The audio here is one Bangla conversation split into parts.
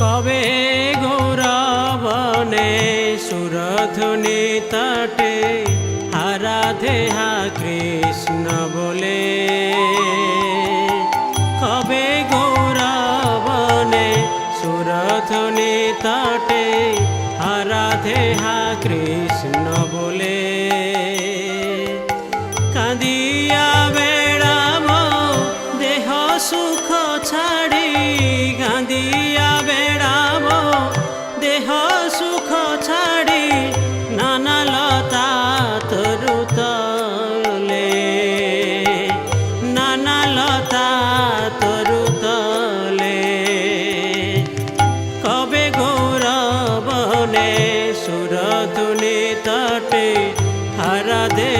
কবে গৌরবনে সুরধুনি তটে আরাধে হা কৃষ্ণ বলে। কবে গৌরবনে সুরধুনি তটে আরাধে হা কৃষ্ণ বলে।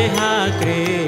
হারা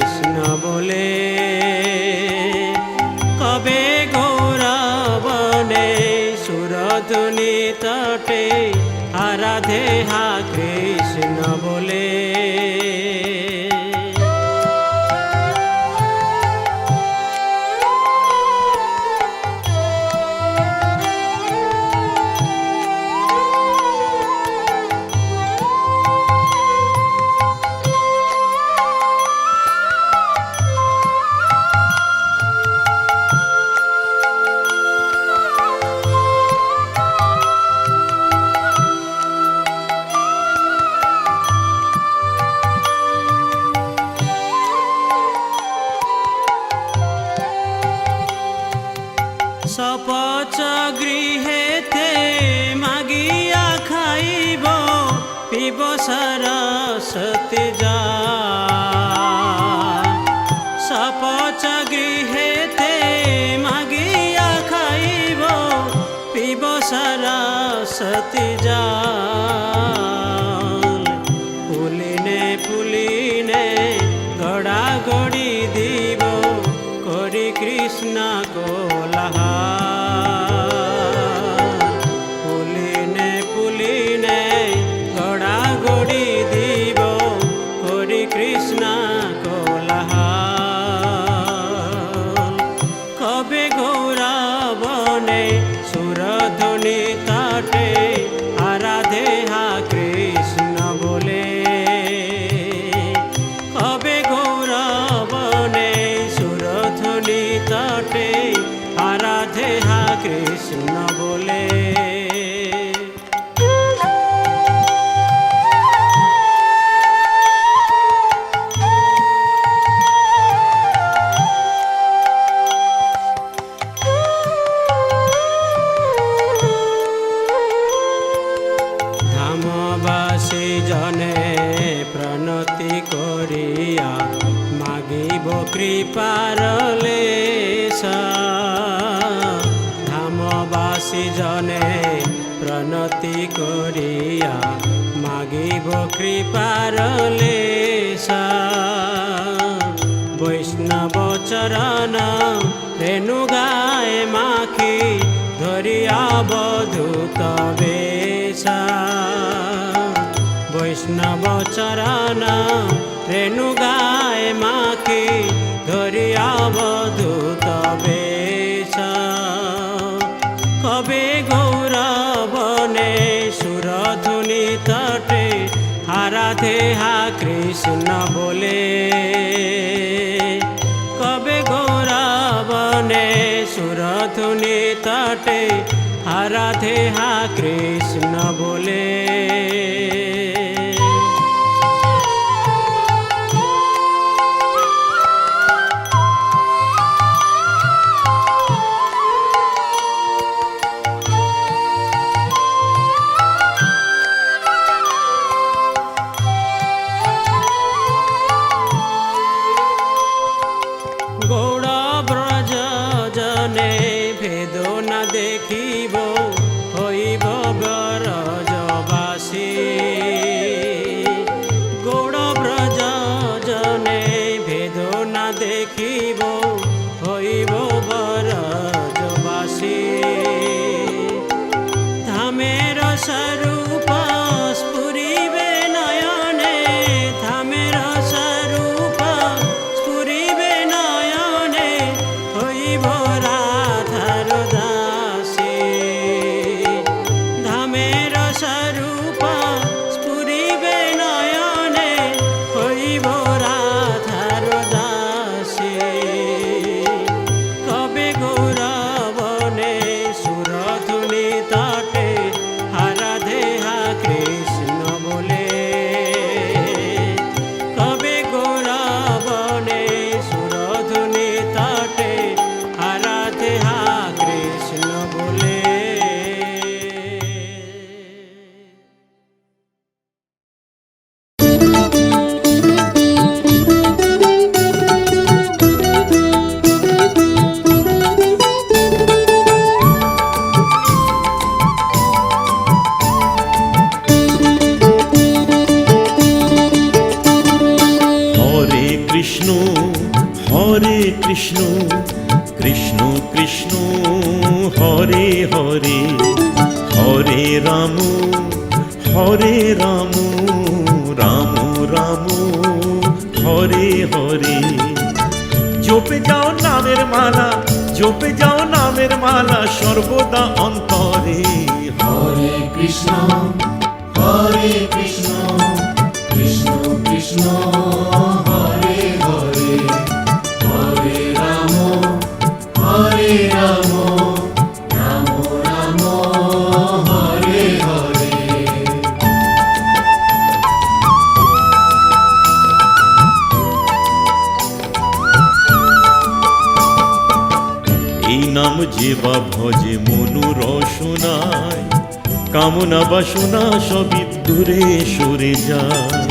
সরস্বতী যা আরাধে হা কৃষ্ণ বলে জনে প্রণতি করিয়া মাগিব ধামবাসী জনে, প্রণতি করিয়া মাগিব কৃপার লেশ। বৈষ্ণব চরণ রেণু গায়ে মাখি, ধরিয়া বধূত বেশা। বৈষ্ণব চরণ রেণু গায়ে মাখি, ধরিয়া বধূত হারাধে হা কৃষ্ণ বলে। কবে গৌরবনে সুরধুনি তটে হারাধে হা কৃষ্ণ বলে। কৃষ্ণ, হরে কৃষ্ণ হরে হরে হরে রাম হরে রাম রাম রাম, হরে হরে। জপে যাও নামের মালা, জপে যাও নামের মালা, সর্বদা অন্তরে। হরে কৃষ্ণ। নাম যে বা ভজে মনু রসনায় কামনা বাসনা সবই দূরে সরে যায়।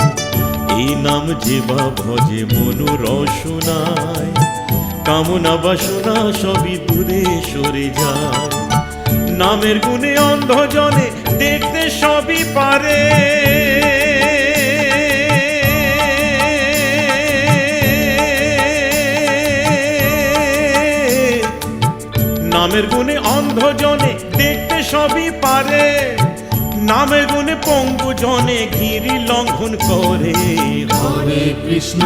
এই নাম যে বা ভজে মনু রসনায় কামনা বাসনা সবই দূরে সরে যায়। নামের গুণে অন্ধজনে দেখতে সবই পারে। অন্ধজনে দেখতে সবই পারে। নামে গুণে পঙ্গু জনে ঘিরি লঙ্ঘন করে। হরে কৃষ্ণ।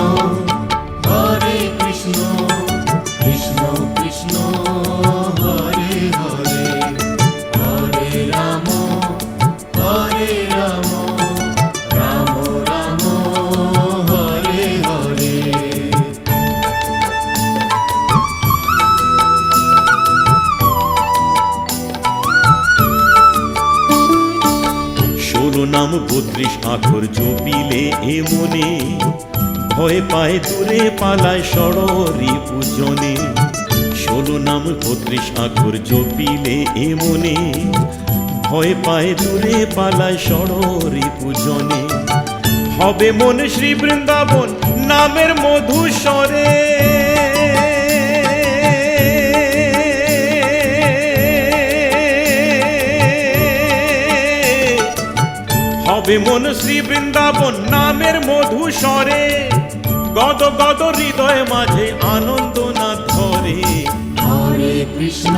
ভয় পায় দূরে পালায় সরি পূজনে। ষোলো নাম বত্রিশ আখর জপিলে এ মনে। ভয় পায় দূরে পালায় সরি পূজনে। হবে মন শ্রী বৃন্দাবন, নামের মধুস্বরে। হবে মন শ্রী বৃন্দাবন নামের মধুস্বরে গদ গদ হৃদয় মাঝে আনন্দ না ধরে। হরে কৃষ্ণ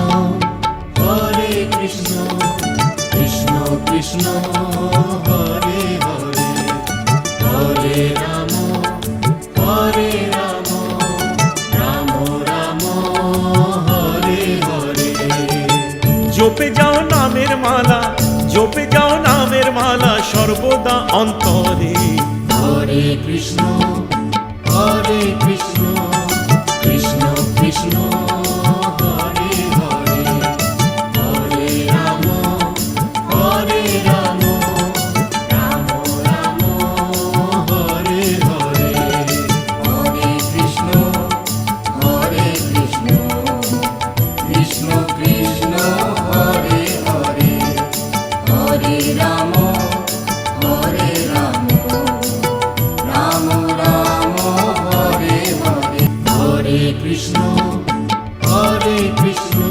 হরে কৃষ্ণ কৃষ্ণ কৃষ্ণ হরে হরে। হরে রাম হরে রাম রাম রাম হরে হরে। জপে যাও নামের মালা জপে যাও মালা সর্বদা অন্তরে। হরে কৃষ্ণ হরে কৃষ্ণ। হরে কৃষ্ণ